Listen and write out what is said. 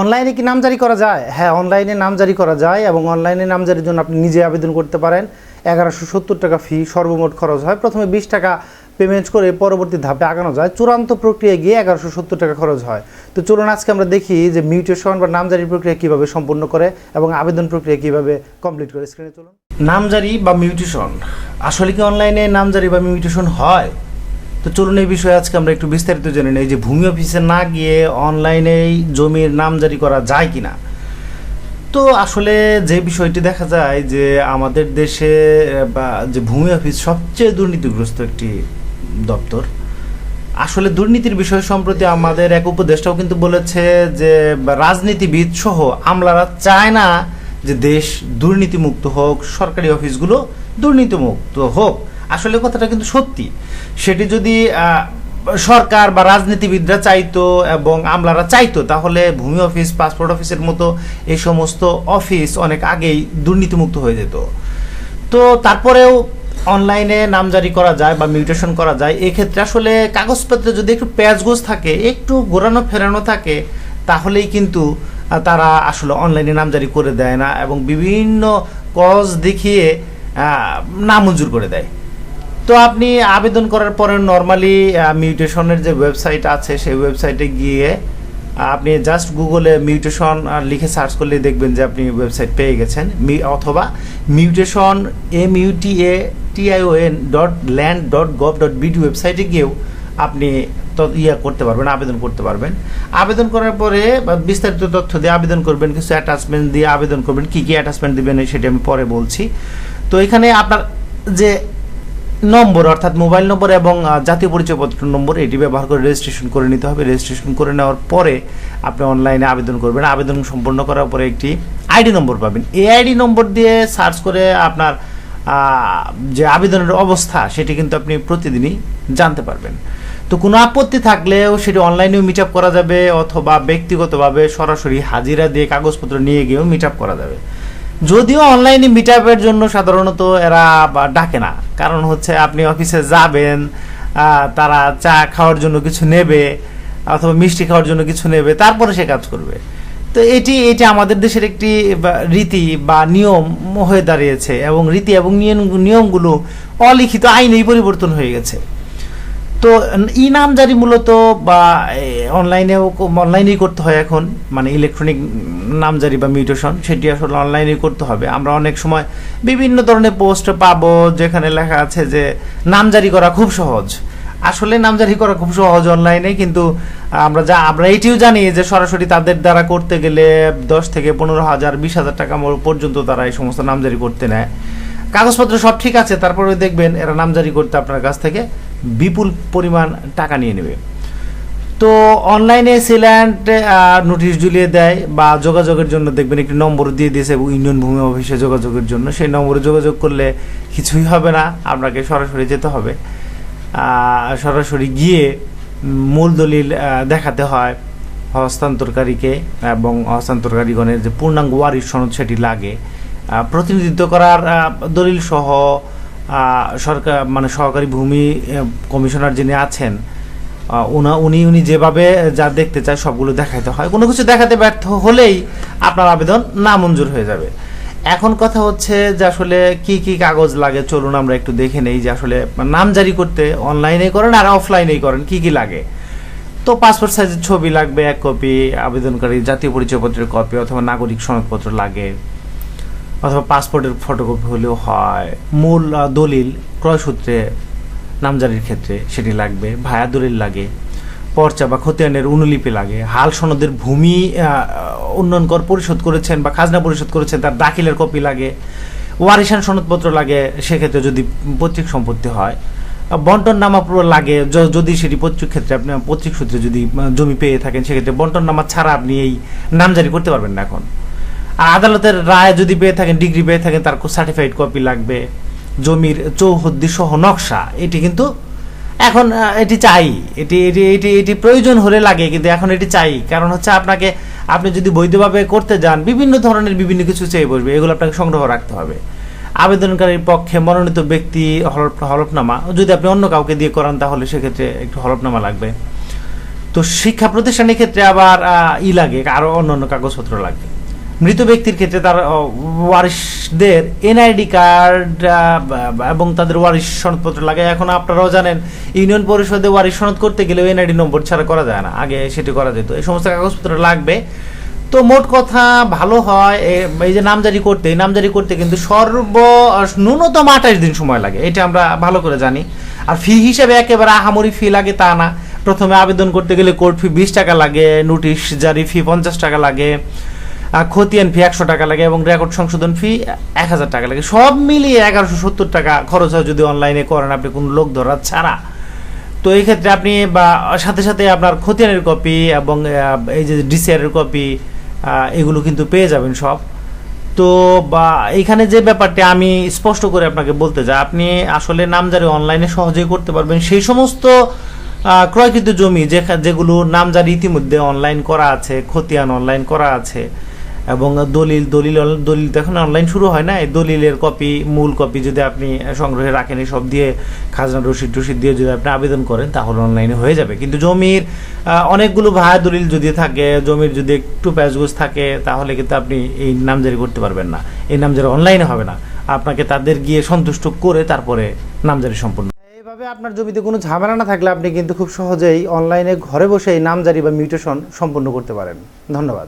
অনলাইনে কি নামজারি করা যায়? হ্যাঁ অনলাইনে নামজারি করা যায় এবং অনলাইনে নামজারির জন্য আপনি নিজে আবেদন করতে পারেন। এগারোশো সত্তর টাকা ফি সর্বমোট খরচ হয়। প্রথমে বিশ টাকা পেমেন্ট করে পরবর্তী ধাপে আগানো যায়। চূড়ান্ত প্রক্রিয়ায় গিয়ে এগারোশো সত্তর টাকা খরচ হয়। তো চলুন আজকে আমরা দেখি যে মিউটেশন বা নামজারির প্রক্রিয়া কীভাবে সম্পূর্ণ করে এবং আবেদন প্রক্রিয়া কীভাবে কমপ্লিট করে। স্ক্রিনে চলুন। নামজারি বা মিউটেশন আসলে কি অনলাইনে নামজারি বা মিউটেশন হয়? তো চলুন এই বিষয়ে আজকে আমরা একটু বিস্তারিত জেনে নেই যে ভূমি অফিসে না গিয়ে অনলাইনেই জমির নামজারি করা যায় কি না তো আসলে যে বিষয়টি দেখা যায় যে আমাদের দেশে, বা যে ভূমি অফিস সবচেয়ে দুর্নীতিগ্রস্ত একটি দপ্তর, আসলে দুর্নীতির বিষয় সম্প্রতি আমাদের এক উপদেষ্টাও কিন্তু বলেছে যে রাজনীতিবিদ সহ আমলারা চায় না যে দেশ দুর্নীতিমুক্ত হোক, সরকারি অফিসগুলো দুর্নীতিমুক্ত হোক। আসলে কথাটা কিন্তু সত্যি। সেটি যদি সরকার বা রাজনীতিবিদরা চাইতো এবং আমলারা চাইতো, তাহলে ভূমি অফিস, পাসপোর্ট অফিসের মতো এই সমস্ত অফিস অনেক আগেই দুর্নীতিমুক্ত হয়ে যেত। তো তারপরেও অনলাইনে নামজারি করা যায় বা মিউটেশন করা যায়, এক্ষেত্রে আসলে কাগজপত্রে যদি একটু প্যাচগোজ থাকে, একটু ঘোরানো ফেরানো থাকে, তাহলেই কিন্তু তারা আসলে অনলাইনে নামজারি করে দেয় না এবং বিভিন্ন কজ দেখিয়ে নামঞ্জুর করে দেয়। তো আপনি আবেদন করার পরে নর্মালি মিউটেশনের যে ওয়েবসাইট আছে, সেই ওয়েবসাইটে গিয়ে আপনি জাস্ট গুগলে মিউটেশন লিখে সার্চ করলে দেখবেন যে আপনি ওয়েবসাইট পেয়ে গেছেন। অথবা mutation M U T A T I O N dot land dot gov dot BD ওয়েবসাইটে গিয়েও আপনি ইয়া করতে পারবেন, আবেদন করতে পারবেন। আবেদন করার পরে বিস্তারিত তথ্য দিয়ে আবেদন করবেন, কিছু অ্যাটাচমেন্ট দিয়ে আবেদন করবেন, কী কী অ্যাটাচমেন্ট দিবেন, সেটা আমি পরে বলছি। তো এখানে আপনার যে নম্বর, অর্থাৎ মোবাইল নম্বর এবং জাতীয় পরিচয়পত্র নম্বর এটি ব্যবহার করে রেজিস্ট্রেশন করে নিতে হবে। রেজিস্ট্রেশন করে নেওয়ার পরে আপনি অনলাইনে আবেদন করবেন। আবেদন সম্পন্ন করার পরে একটি আইডি নম্বর পাবেন। এই আইডি নম্বর দিয়ে সার্চ করে আপনার যে আবেদনের অবস্থা, সেটি কিন্তু আপনি প্রতিদিনই জানতে পারবেন। তো কোনো আপত্তি থাকলেও সেটি অনলাইনেও মিট আপ করা যাবে অথবা ব্যক্তিগতভাবে সরাসরি হাজিরা দিয়ে কাগজপত্র নিয়ে গিয়েও মিট আপ করা যাবে। যদিও অনলাইনে মিট আপের জন্য সাধারণত এরা ডাকে না। কারণ হচ্ছে আপনি অফিসে যাবেন তারা চা খাওয়ার জন্য কিছু নেবে অথবা মিষ্টি খাওয়ার জন্য কিছু নেবে, তারপরে সে কাজ করবে। তো এটি এটি আমাদের দেশের একটি রীতি বা নিয়ম হয়ে দাঁড়িয়েছে এবং রীতি এবং নিয়ম, নিয়মগুলো অলিখিত আইনেই পরিবর্তন হয়ে গেছে। তো ই নামজারি মূলত বা অনলাইনেও অনলাইনেই করতে হয় এখন মানে ইলেকট্রনিক নামজারি বা মিউটেশন, সেটি আসলে অনলাইনেই করতে হবে। আমরা অনেক সময় বিভিন্ন ধরনের পোস্ট পাবো, যেখানে লেখা আছে যে, নামজারি করা খুব সহজ। আসলে নামজারি করা খুব সহজ অনলাইনে, কিন্তু, আমরা যা, আমরা এটিও জানি যে, সরাসরি তাদের দ্বারা করতে গেলে দশ থেকে পনেরো হাজার, বিশ হাজার টাকা পর্যন্ত তারা এই সমস্ত নামজারি করতে নেয়। কাগজপত্র সব ঠিক আছে, তারপরে দেখবেন এরা নামজারি করতে আপনার কাছ থেকে। বিপুল পরিমাণ টাকা নিয়ে নেবে। তো অনলাইনে সিল্যান্ড নোটিশ ঝুলিয়ে দেয় বা যোগাযোগের জন্য দেখবেন একটি নম্বর দিয়ে দিয়েছে এবং ইউনিয়ন ভূমি অফিসে যোগাযোগের জন্য। সেই নম্বরে যোগাযোগ করলে কিছুই হবে না, আপনাকে সরাসরি যেতে হবে। সরাসরি গিয়ে মূল দলিল দেখাতে হয় হস্তান্তরকারীকে এবং হস্তান্তরকারীগণের যে পূর্ণাঙ্গ ওয়ারিশ সনদ সেটি লাগে। প্রতিনিধিত্ব করার দলিল সহ সরকার মানে সহকারী ভূমি কমিশনার যিনি আছেন উনা, উনি উনি যেভাবে যা দেখতে চায় সবগুলো দেখাতে হয়। কোনো কিছু দেখাতে ব্যর্থ হলেই আপনার আবেদন নামঞ্জুর হয়ে যাবে। এখন কথা হচ্ছে যে আসলে কি কি কাগজ লাগে, চলুন আমরা একটু দেখে নেই যে আসলে নাম জারি করতে অনলাইনে করেন আর অফলাইনেই করেন, কি কি লাগে? তো পাসপোর্ট সাইজের ছবি লাগবে, এক কপি, আবেদনকারী জাতীয় পরিচয়পত্রের কপি অথবা নাগরিক সনদপত্র লাগে। অথবা পাসপোর্টের ফটোকপি হলেও হয়। মূল দলিল ক্রয়সূত্রে, নামজারির ক্ষেত্রে সেটি লাগবে, ভায়া দলিল লাগে, পর্চা বা খতিয়ানের অনুলিপি লাগে, হাল সনদের ভূমি উন্নয়ন কর পরিশোধ করেছেন বা খাজনা পরিশোধ করেছেন, তার দাখিলের কপি লাগে, ওয়ারিশান সনদপত্র লাগে, সেক্ষেত্রে যদি পৈতৃক সম্পত্তি হয়। বন্টন নামা পুরো লাগে যদি সেটি পৈতৃক ক্ষেত্রে আপনি, পৈতৃক সূত্রে যদি জমি পেয়ে থাকেন, সেক্ষেত্রে বন্টন নামা ছাড়া আপনি এই নামজারি করতে পারবেন না এখন। আর আদালতের রায় যদি পেয়ে থাকেন ডিগ্রি পেয়ে থাকেন তার সার্টিফাইড কপি লাগবে। জমির চৌহদ্দি সহ নকশা, এটি কিন্তু এখন এটি চাই। এটি এটি এটি এটি প্রয়োজন হলে লাগে, কিন্তু এখন এটি চাই। কারণ হচ্ছে আপনাকে, আপনি যদি বৈধভাবে করতে যান, বিভিন্ন ধরনের বিভিন্ন কিছু চেয়ে বসবে, এগুলো আপনাকে সংগ্রহ রাখতে হবে। আবেদনকারীর পক্ষে মনোনীত ব্যক্তি হলফ, হলফনামা, যদি আপনি অন্য কাউকে দিয়ে করান, তাহলে সেক্ষেত্রে একটু হলফনামা লাগবে। তো শিক্ষা প্রতিষ্ঠানের ক্ষেত্রে আবার ই লাগে আরও অন্য অন্য কাগজপত্র লাগবে মৃত ব্যক্তির ক্ষেত্রে তার ওয়ারিশদের এনআইডি কার্ড এবং তাদের ওয়ারিশ সনদপত্র লাগে এখন আপনারাও জানেন, ইউনিয়ন পরিষদে ওয়ারিশ সনদ করতে গেলে এনআইডি নম্বর ছাড়া করা যায় না। আগে সেটি করা যেত। এই সমস্ত কাগজপত্র লাগবে। তো মোট কথা, ভালো হয় এই যে নামজারি করতে নামজারি করতে কিন্তু সর্ব, ন্যূনতম আঠাশ দিন সময় লাগে। এটা আমরা ভালো করে জানি। আর ফি হিসেবে একেবারে আহামরি ফি লাগে তা না। প্রথমে আবেদন করতে গেলে কোর্ট ফি বিশ টাকা লাগে নোটিশ জারি ফি পঞ্চাশ টাকা লাগে। খতিয়ান ফি একশো টাকা লাগে এবং রেকর্ড সংশোধন ফি এক হাজার টাকা লাগে। সব মিলিয়ে এগারোশো সত্তর টাকা খরচ হয় যদি অনলাইনে করেন আপনি, কোনো লোক ধরা ছাড়া। তো এই ক্ষেত্রে আপনি বা সাথে সাথে আপনার খতিয়ানের কপি এবং এই যে ডিসিআরের কপি এগুলো কিন্তু পেয়ে যাবেন সব। তো বা এখানে যে ব্যাপারটি আমি স্পষ্ট করে আপনাকে বলতে চাই, আপনি আসলে নামজারি অনলাইনে সহজেই করতে পারবেন। সেই সমস্ত ক্রয়কৃত জমি যে যেগুলো নামজারি ইতিমধ্যে অনলাইন করা আছে, খতিয়ান অনলাইন করা আছে এবং দলিল দলিল দলিল তো এখন অনলাইন শুরু হয় না এই দলিলের কপি মূল কপি যদি আপনি সংগ্রহে রাখেন সব দিয়ে, খাজনা রসিদ টসিদ দিয়ে যদি আপনি আবেদন করেন, তাহলে অনলাইনে হয়ে যাবে। কিন্তু জমির অনেকগুলো ভাড়া দলিল যদি থাকে, জমির যদি একটু প্যাচগোজ থাকে, তাহলে কিন্তু আপনি এই নামজারি করতে পারবেন না। এই নামজারি অনলাইনে হবে না। আপনাকে তাদের গিয়ে সন্তুষ্ট করে তারপরে নামজারি সম্পূর্ণ এইভাবে আপনার জমিতে কোনো ঝামেলা না থাকলে আপনি কিন্তু খুব সহজেই অনলাইনে ঘরে বসে এই নামজারি বা মিউটেশন সম্পূর্ণ করতে পারেন। ধন্যবাদ।